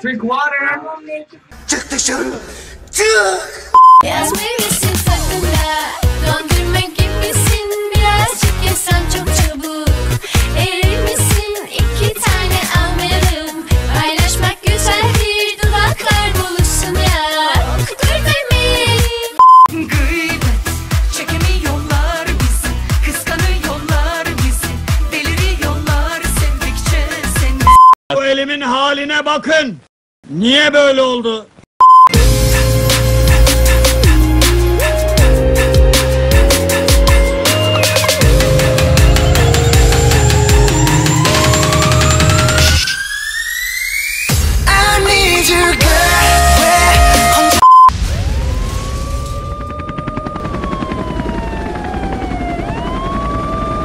Drink water. Check the show. Yes, Bu elimin haline bakın. Niye böyle oldu?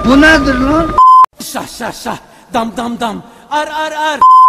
Bu nedir lan? Şah şah şah dam dam dam ar, ar, ar.